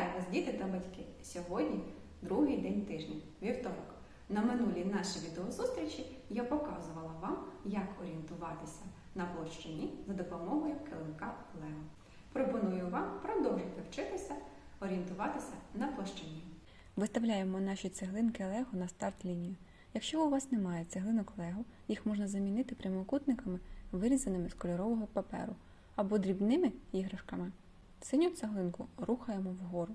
Вітаю вас, діти та батьки! Сьогодні другий день тижня, вівторок. На минулій нашій відеозустрічі я показувала вам, як орієнтуватися на площині за допомогою килимка Лего. Пропоную вам продовжити вчитися орієнтуватися на площині. Виставляємо наші цеглинки Лего на старт лінію. Якщо у вас немає цеглинок Лего, їх можна замінити прямокутниками, вирізаними з кольорового паперу, або дрібними іграшками. Синю цеглинку рухаємо вгору,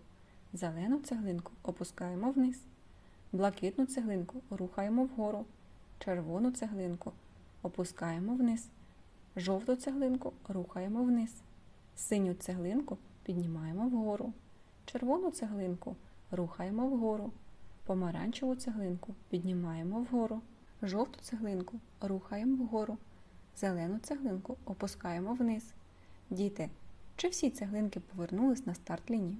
зелену цеглинку опускаємо вниз, блакитну цеглинку рухаємо вгору, червону цеглинку опускаємо вниз, жовту цеглинку рухаємо вниз, синю цеглинку піднімаємо вгору, червону цеглинку рухаємо вгору, помаранчеву цеглинку піднімаємо вгору, жовту цеглинку рухаємо вгору, зелену цеглинку опускаємо вниз. Діти, чи всі цеглинки повернулись на старт лінію?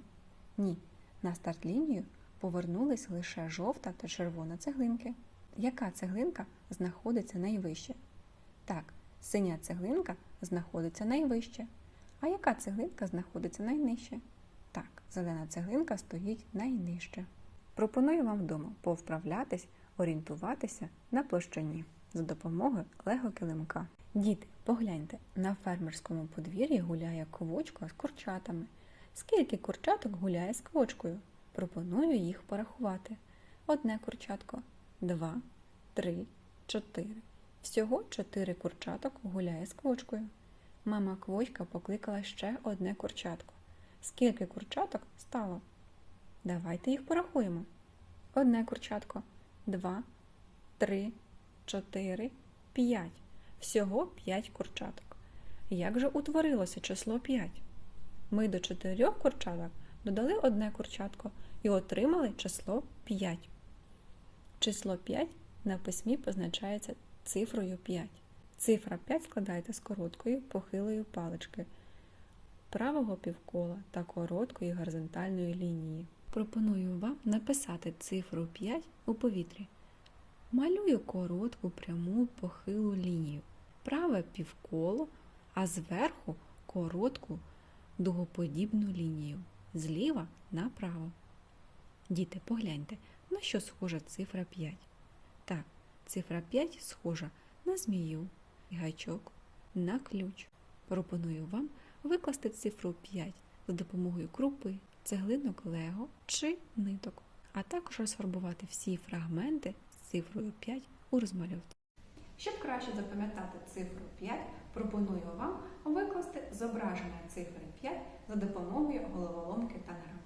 Ні. На старт лінію повернулись лише жовта та червона цеглинки. Яка цеглинка знаходиться найвище? Так, синя цеглинка знаходиться найвище. А яка цеглинка знаходиться найнижче? Так, зелена цеглинка стоїть найнижче. Пропоную вам вдома повправлятись, орієнтуватися на площині за допомогою лего килимка. Діти, погляньте, на фермерському подвір'ї гуляє квочка з курчатами. Скільки курчаток гуляє з квочкою? Пропоную їх порахувати. Одне курчатко, два, три, чотири. Всього чотири курчаток гуляє з квочкою. Мама квочка покликала ще одне курчатко. Скільки курчаток стало? Давайте їх порахуємо. Одне курчатко, два, три, чотири, п'ять. Всього п'ять курчаток. Як же утворилося число 5? Ми до чотирьох курчаток додали одне курчатко і отримали число 5. Число 5 на письмі позначається цифрою 5. Цифра 5 складається з короткої похилої палички, правого півкола та короткої горизонтальної лінії. Пропоную вам написати цифру 5 у повітрі. Малюю коротку пряму похилу лінію, праве півколо, а зверху коротку дугоподібну лінію, зліва направо. Діти, погляньте, на що схожа цифра 5? Так, цифра 5 схожа на змію, гачок, на ключ. Пропоную вам викласти цифру 5 за допомогою крупи, цеглинок Лего чи ниток, а також розфарбувати всі фрагменти цифрою 5 у розмальовці. Щоб краще запам'ятати цифру 5, пропоную вам викласти зображення цифри 5 за допомогою головоломки та Тангера.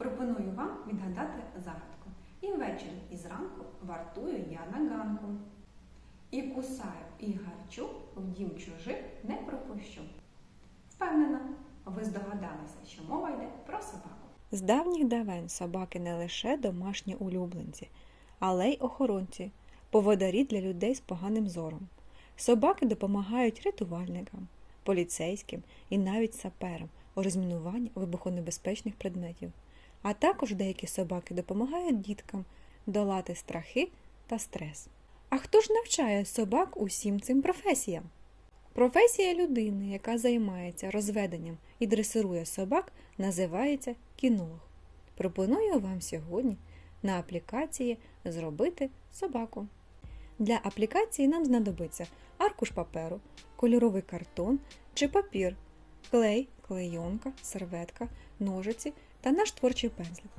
Пропоную вам відгадати загадку. І ввечері, і зранку вартую я на ганку. І кусаю, і гарчу, в дім чужих не пропущу. Впевнена, ви здогадалися, що мова йде про собаку. З давніх давен собаки не лише домашні улюбленці, але й охоронці, поводарі для людей з поганим зором. Собаки допомагають рятувальникам, поліцейським і навіть саперам у розмінуванні вибухонебезпечних предметів. А також деякі собаки допомагають діткам долати страхи та стрес. А хто ж навчає собак усім цим професіям? Професія людини, яка займається розведенням і дресирує собак, називається кінолог. Пропоную вам сьогодні на аплікації зробити собаку. Для аплікації нам знадобиться аркуш паперу, кольоровий картон чи папір, клей, клейонка, серветка, ножиці та наш творчий пензлик.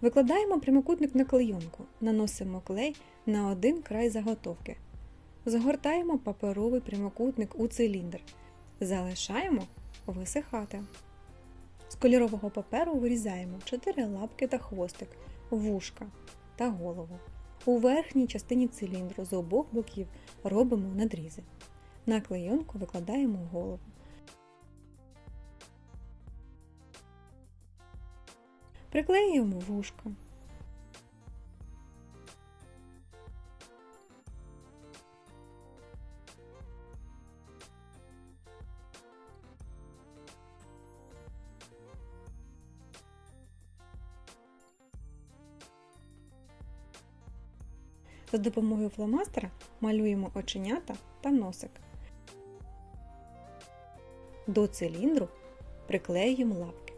Викладаємо прямокутник на клейонку, наносимо клей на один край заготовки. Загортаємо паперовий прямокутник у циліндр. Залишаємо висихати. З кольорового паперу вирізаємо 4 лапки та хвостик, вушка та голову. У верхній частині циліндру з обох боків робимо надрізи. На клейонку викладаємо голову. Приклеюємо вушка. За допомогою фломастера малюємо оченята та носик. До циліндру приклеюємо лапки.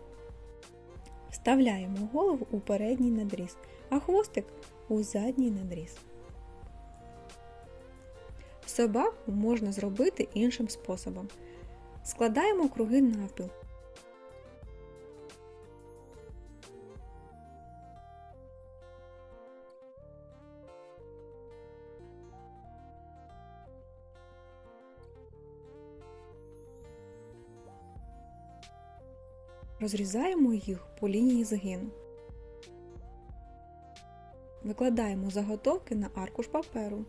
Вставляємо голову у передній надріз, а хвостик у задній надріз. Собаку можна зробити іншим способом. Складаємо круги навпіл. Розрізаємо їх по лінії згину. Викладаємо заготовки на аркуш паперу.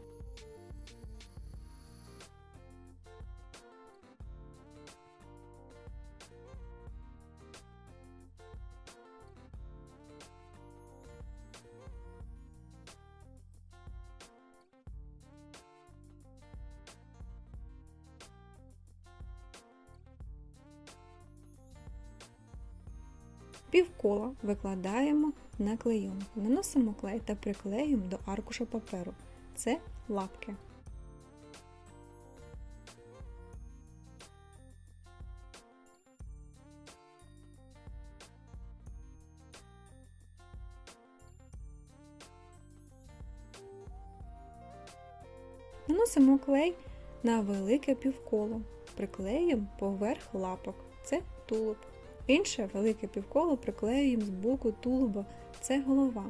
Півкола викладаємо на клейонку. Наносимо клей та приклеюємо до аркуша паперу. Це лапки. Наносимо клей на велике півколо. Приклеюємо поверх лапок. Це тулуб. Інше велике півколо приклеюємо з боку тулуба. Це голова.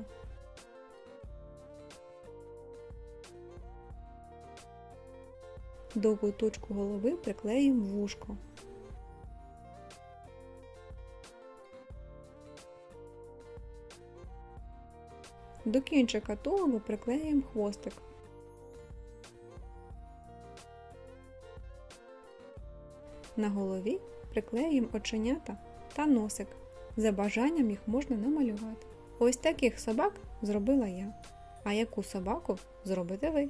До куточку голови приклеюємо вушко. До кінчика тулуба приклеюємо хвостик. На голові приклеюємо оченята та носик. За бажанням їх можна намалювати. Ось таких собак зробила я. А яку собаку зробите ви?